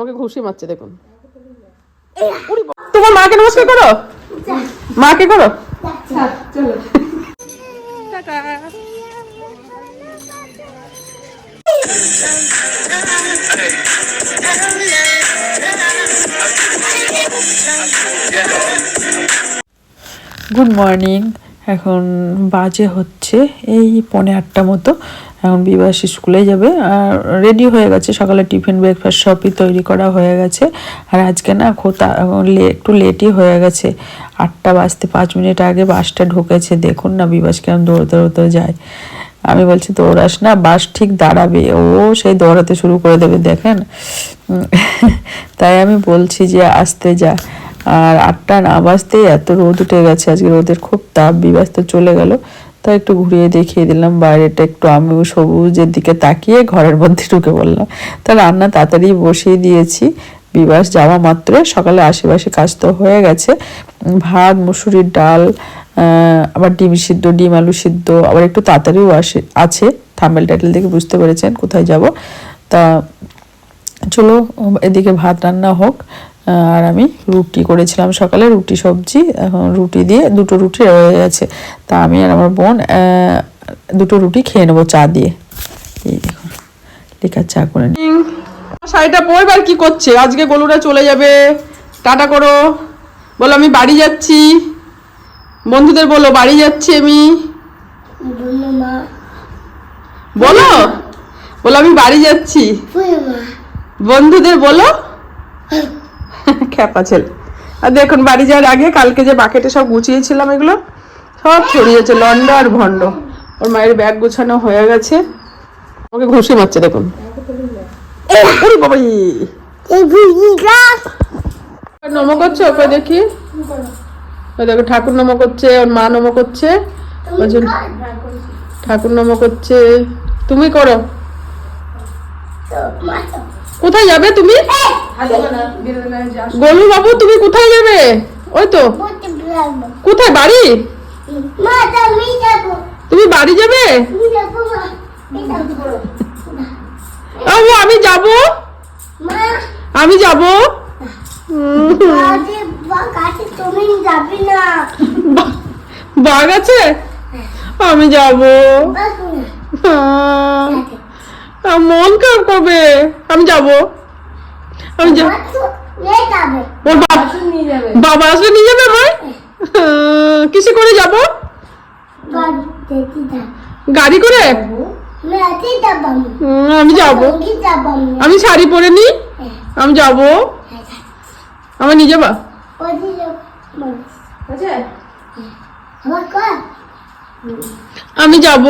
আমাকে ঘুষি মারছে দেখুন। তোমার মাকে নমস্কার করো? মাকে করো? গুড মর্নিং এখন বাজে হচ্ছে এই পৌনে আটটা মতো। এখন বিবাস স্কুলে যাবে। আর রেডি হয়ে গেছে, সকালে টিফিন ব্রেকফাস্ট সবই তৈরি করা হয়ে গেছে। আর আজকে না খোতা একটু লেটই হয়ে গেছে। আটটা বাজতে পাঁচ মিনিট আগে বাসটা ঢুকেছে। দেখুন না বিবাস কেমন দৌড়তে দৌড়তে যায়। আমি বলছি, দৌড়াস না, বাস ঠিক দাঁড়াবে। ও সেই দৌড়াতে শুরু করে দেবে, দেখেন। তাই আমি বলছি যে আসতে যা। আর আটটা না বাজতেই এত রোদ উঠে গেছে। আজকে রোদের খুব তাপ, বিবাস তো চলে গেল। তাই একটু ঘুরিয়ে দেখিয়ে দিলাম, বাইরেটা একটু আমিও সবুজের দিকে তাকিয়ে ঘরের মধ্যে ঢুকে বললাম তা রান্না তাড়াতাড়ি বসিয়ে দিয়েছি, বিবাস যাওয়া মাত্র, সকালে আশেপাশে কাজ তো হয়ে গেছে। ভাত, মুসুরির ডাল আবার ডিম সিদ্ধ, ডিম আলু সিদ্ধ, আবার একটু তাড়াতাড়িও আসে, আছে, থাম্বেল টাইটেল দেখে বুঝতে পেরেছেন কোথায় যাব। তা চলো এদিকে ভাত রান্না হোক আর আমি রুটি করেছিলাম সকালে রুটি সবজি এখন রুটি দিয়ে দুটো রুটি রয়ে গেছে। তা আমি আর আমার বোন দুটো রুটি খেয়ে নেব চা দিয়ে। এই দেখুন লেখা চা করে নিই। শাড়িটা পরবার কি করছে? আজকে গলুরা চলে যাবে। টাটা করো। বলো আমি বাড়ি যাচ্ছি। বন্ধুদের বলো বাড়ি যাচ্ছি আমি। বলো বলো আমি বাড়ি যাচ্ছি। বন্ধুদের বলো। খ্যাপা ছেলে। আর দেখুন বাড়ি যাওয়ার আগে কালকে যে বাকেটে সব গুছিয়েছিলাম এগুলো সব ছড়িয়েছে লন্ড আর ভন্ড ওর মায়ের ব্যাগ গুছানো হয়ে গেছে। ওকে ঘুষি মারছে দেখুন। নম করছে ওকে দেখি। দেখো ঠাকুর নম করছে ওর মা নম করছে। ঠাকুর নম করছে। তুমি করো। কোথায় যাবে তুমি? গোলু বাবু তুমি কোথায় যাবে? ওই তো। কোথায় বাড়ি? তুমি বাড়ি যাবে? ও, আমি যাব। আমি যাব। বাঘ আছে? আমি যাব। মন খারাপ করবে। আমি যাব। আমি যাব। ওর বাবা বাবা আসলে নিয়ে যাবে। আমায়? কিসে করে যাব? গাড়ি করে? আমি। আমি যাব। যাব আমি। আমি শাড়ি পরে নি? আমি যাব। আমার নিয়ে যাবা? আমার কর। আমি যাব।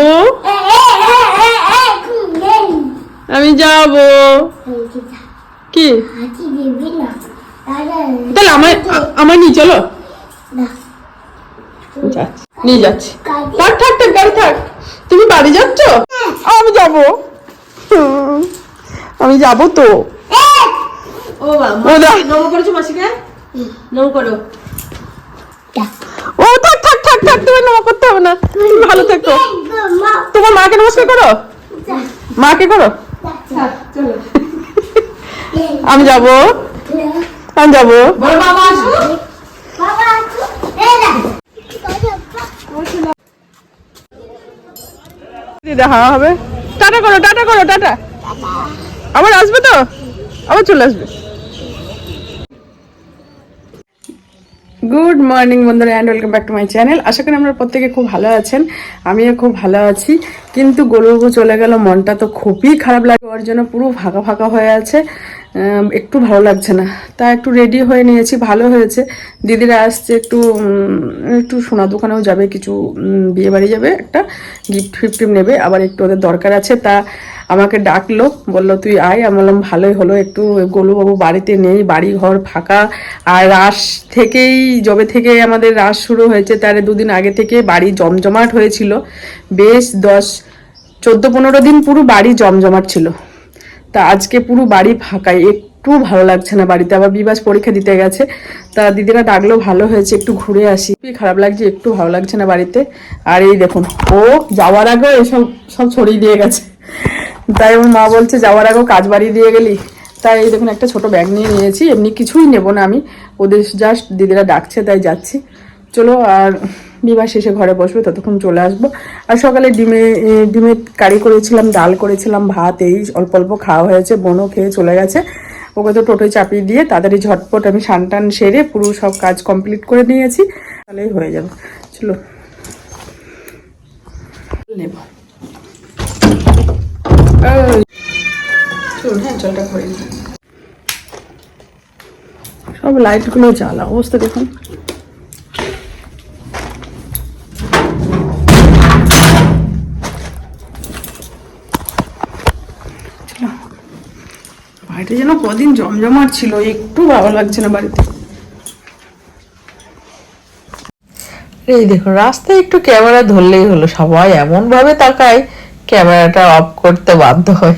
আমি যাব। কি? তাহলে আমার আমার নিয়ে চলো। নিয়ে যাচ্ছি। থাক থাক থাক গাড়ি থাক। তুমি বাড়ি যাচ্ছ? আমি যাব। আমি যাব তো। ও বাবা ও নম করেছ মাসিকে? নম করো। ও থাক থাক থাক থাক তুমি নমা করতে হবে না। তুমি ভালো থেকো। তোমার মাকে নমস্কার করো? মাকে করো? আমি যাব। আমি যাব। দেখা হবে। টাটা করো টাটা করো টাটা। আবার আসবে তো? আবার চলে আসবে। গুড মর্নিং বন্ধুরা and welcome back to my channel আশা করি আমরা প্রত্যেকে খুব ভালো আছেন, আমিও খুব ভালো আছি। কিন্তু গরুবু চলে গেল, মনটা তো খুবই খারাপ লাগে ওর জন্য পুরো ফাঁকা ফাঁকা হয়ে আছে। একটু ভালো লাগছে না। তা একটু রেডি হয়ে নিয়েছি, ভালো হয়েছে। দিদিরা আসছে, একটু একটু সোনা দোকানেও যাবে, কিছু বিয়ে বাড়ি যাবে, একটা গিফট ফিফট নেবে, আবার একটু ওদের দরকার আছে। তা আমাকে ডাকলো, বলল, তুই আয়। আমি বললাম, ভালোই হলো, একটু গোলুবাবু বাড়িতে নেই, বাড়ি ঘর ফাঁকা। আর রাস থেকেই, যবে থেকে আমাদের রাস শুরু হয়েছে, তার দুদিন আগে থেকে বাড়ি জমজমাট হয়েছিল। বেশ দশ, চোদ্দ, পনেরো দিন পুরো বাড়ি জমজমাট ছিল। তা আজকে পুরো বাড়ি ফাঁকাই। একটু ভালো লাগছে না বাড়িতে। আবার বিবাস পরীক্ষা দিতে গেছে। তা দিদিরা ডাকলো, ভালো হয়েছে, একটু ঘুরে আসি। খুবই খারাপ লাগছে, একটু ভালো লাগছে না বাড়িতে। আর এই দেখুন, ও যাওয়ার আগেও এসব, সব ছড়িয়ে দিয়ে গেছে। তাই ওর মা বলছে, যাওয়ার আগেও কাজ বাড়িয়ে দিয়ে গেলি? তাই এই দেখুন একটা ছোট ব্যাগ নিয়ে নিয়েছি, এমনি কিছুই নেব না আমি। ওদের জাস্ট দিদিরা ডাকছে, তাই যাচ্ছি। চলো আর বিবাহ শেষে ঘরে বসবে, ততক্ষণ চলে আসব। আর সকালে ডিমে ডিমের কারি করেছিলাম, ডাল করেছিলাম, ভাত, এই অল্প অল্প খাওয়া হয়েছে, বোনও খেয়ে চলে গেছে। ওকে তো টোটোয় চাপিয়ে দিয়ে তাড়াতাড়ি ঝটপট আমি সান টান সেরে পুরো সব কাজ কমপ্লিট করে নিয়েছি। তাহলেই হয়ে যাবে। চলো। নেব। চল অবস্থা দেখুন। বাড়িতে যেন কদিন জমজমাট ছিল, একটু ভালো লাগছে না বাড়িতে। এই দেখুন, রাস্তায় একটু ক্যামেরা ধরলেই হলো, সবাই এমন ভাবে তাকায় ক্যামেরাটা অফ করতে বাধ্য হয়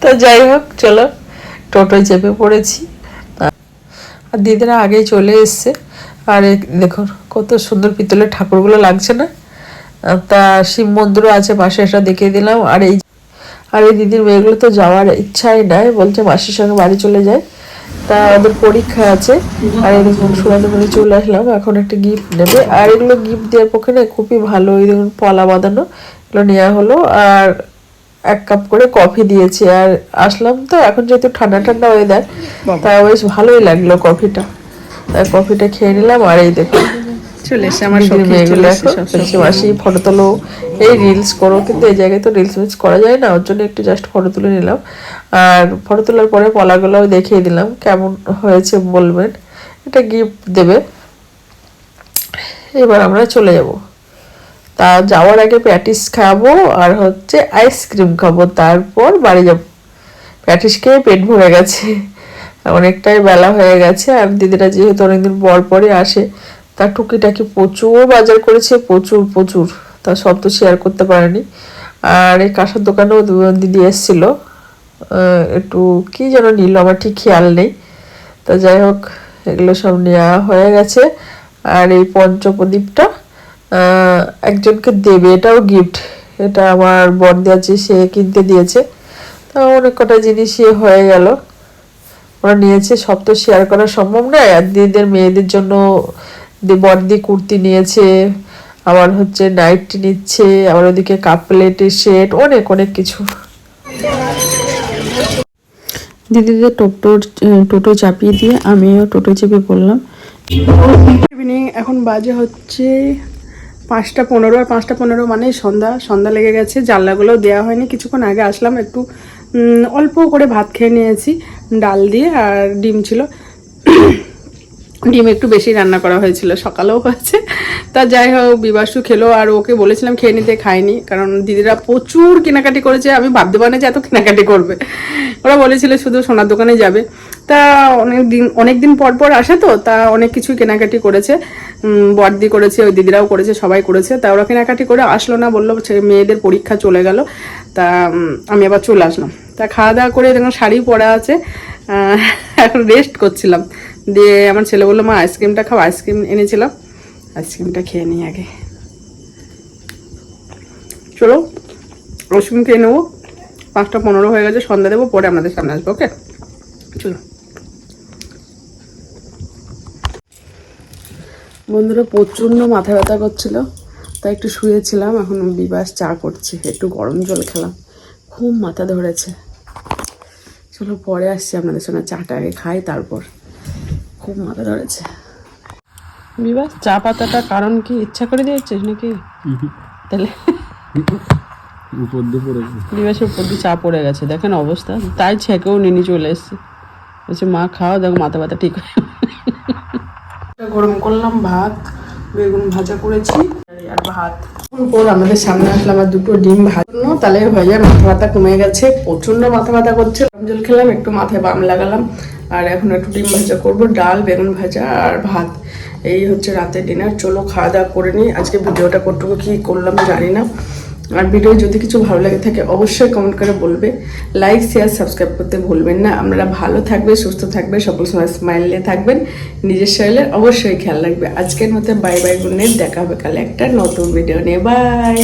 তো যাই হোক, চলো টোটোয় চেপে পড়েছি। আর দিদিরা আগেই চলে এসছে। আর দেখুন কত সুন্দর পিতলের ঠাকুরগুলো লাগছে না? তা শিব মন্দিরও আছে পাশে এটা দেখিয়ে দিলাম। আর এই আর এই দিদির মেয়েগুলো তো যাওয়ার ইচ্ছাই নাই, বলছে মাসির সঙ্গে বাড়ি চলে যায়। তা ওদের পরীক্ষা আছে। আর এরকম সুরাতে মানে চলে আসলাম, এখন একটা গিফট নেবে। আর এগুলো গিফট দেওয়ার পক্ষে না খুবই ভালো, এই দেখুন, পলা বাঁধানো। নেওয়া হলো আর এক কাপ করে কফি দিয়েছি আর আসলাম তো এখন যেহেতু ঠান্ডা ঠান্ডা ওয়েদার তা বেশ ভালোই লাগল কফিটা। তাই কফিটা খেয়ে নিলাম আর এই দেখুন চলে এসে আমার মেয়েগুলো এখন ফটো তোলো এই রিলস করো কিন্তু এই জায়গায় তো রিলস মিলস করা যায় না ওর জন্য একটু জাস্ট ফটো তুলে নিলাম। আর ফটো তোলার পরে পলাগুলোও দেখিয়ে দিলাম কেমন হয়েছে বলবেন এটা গিফট দেবে। এবার আমরা চলে যাব। তা যাওয়ার আগে প্যাটিস খাব আর হচ্ছে আইসক্রিম খাব। তারপর বাড়ি যাব। প্যাটিস খেয়ে পেট ভরে গেছে। অনেকটাই বেলা হয়ে গেছে আর দিদিরা যেহেতু অনেকদিন পর পরে আসে তার টুকিটাকি প্রচুর বাজার করেছে, প্রচুর প্রচুর। তা সব তো শেয়ার করতে পারেনি। আর এই কাঁসার দোকানেও দিদি এসেছিল। একটু কি যেন নিল, আমার ঠিক খেয়াল নেই। তা যাই হোক, এগুলো সব নেওয়া হয়ে গেছে। আর এই পঞ্চপ্রদীপটা একজনকে দেবে এটাও গিফট এটা আমার বর আছে সে কিনতে দিয়েছে। তা অনেক কটা জিনিস জিনিসই হয়ে গেল। ওরা নিয়েছে সব তো শেয়ার করা সম্ভব নয়। আর দিদিদের মেয়েদের জন্য দি- বর্দি কুর্তি নিয়েছে আবার হচ্ছে নাইট নিচ্ছে আবার ওদিকে কাপ প্লেটের সেট অনেক অনেক কিছু। দিদিদের টোটো টোটো চাপিয়ে দিয়ে আমিও টোটো চেপে পড়লাম। ইভিনিং এখন বাজে হচ্ছে পাঁচটা পনেরো আর পাঁচটা পনেরো মানে সন্ধ্যা। সন্ধ্যা লেগে গেছে জানলাগুলো দেওয়া হয়নি। কিছুক্ষণ আগে আসলাম, একটু অল্প করে ভাত খেয়ে নিয়েছি, ডাল দিয়ে আর ডিম ছিল। ডিম একটু বেশি রান্না করা হয়েছিল, সকালেও হয়েছে। তা যাই হোক, বিবাসু খেলো, আর ওকে বলেছিলাম খেয়ে নিতে খায়নি, কারণ দিদিরা প্রচুর কেনাকাটি করেছে, আমি ভাবতে পারি যে এত কেনাকাটি করবে। ওরা বলেছিল শুধু সোনার দোকানে যাবে। তা অনেক দিন অনেক দিন পর পর আসে তো, তা অনেক কিছুই কেনাকাটি করেছে। বড়দি করেছে, ওই দিদিরাও করেছে, সবাই করেছে। তা ওরা কেনাকাটি করে আসলো না, বলল মেয়েদের পরীক্ষা চলে গেল। তা আমি আবার চলে আসলাম। তা খাওয়া দাওয়া করে দেখুন শাড়ি পরা আছে এখন রেস্ট করছিলাম। দিয়ে আমার ছেলে বলল, মা আইসক্রিমটা খাও আইসক্রিম এনেছিলাম। আইসক্রিমটা খেয়ে নিই আগে। চলো আইসক্রিম খেয়ে নেব। পাঁচটা পনেরো হয়ে গেছে, সন্ধ্যা দেবো, পরে আমাদের সামনে আসব ওকে চলো। বন্ধুরা প্রচণ্ড মাথা ব্যথা করছিল তাই একটু শুয়েছিলাম এখন বিবাস চা করছে একটু গরম জল খেলাম খুব মাথা ধরেছে। চলো পরে আসছি আপনাদের সঙ্গে চাটা আগে খাই তারপর খুব মাথা ধরেছে। বিবাস চা পাতাটা কারণ কি ইচ্ছা করে দিয়েছিস নাকি? তাহলে উপর দিয়ে পড়েছে বিবাসের উপর দিয়ে চা পড়ে গেছে দেখেন অবস্থা তাই ছেঁকেও নিনি চলে এসছে। বলছে মা খাও দেখো মাথা ব্যথা ঠিক হয়ে গরম করলাম, ভাত, বেগুন ভাজা করেছি, আর ভাত। আমাদের সামনে আসলাম আর দুটো ডিম ভাজানো তাহলে ভাইয়া মাথা ব্যথা কমে গেছে প্রচণ্ড মাথা ব্যথা করছে। জল খেলাম, একটু মাথায় বাম লাগালাম, আর এখন একটু ডিম ভাজা করব, ডাল, বেগুন ভাজা আর ভাত। এই হচ্ছে রাতের ডিনার চলো খাওয়া দাওয়া করে নিই। আজকে ভিডিওটা কতটুকু, কি করলাম জানি না। আর ভিডিও যদি কিছু ভালো লাগে থাকে, অবশ্যই কমেন্ট করে বলবে। লাইক শেয়ার সাবস্ক্রাইব করতে ভুলবেন না। আপনারা ভালো থাকবে সুস্থ থাকবে সকল সময় স্মাইলে থাকবেন। নিজের শরীরে অবশ্যই খেয়াল রাখবে। আজকের মতো বাই বাই নাইট দেখা হবে কালে একটা নতুন ভিডিও নিয়ে। বাই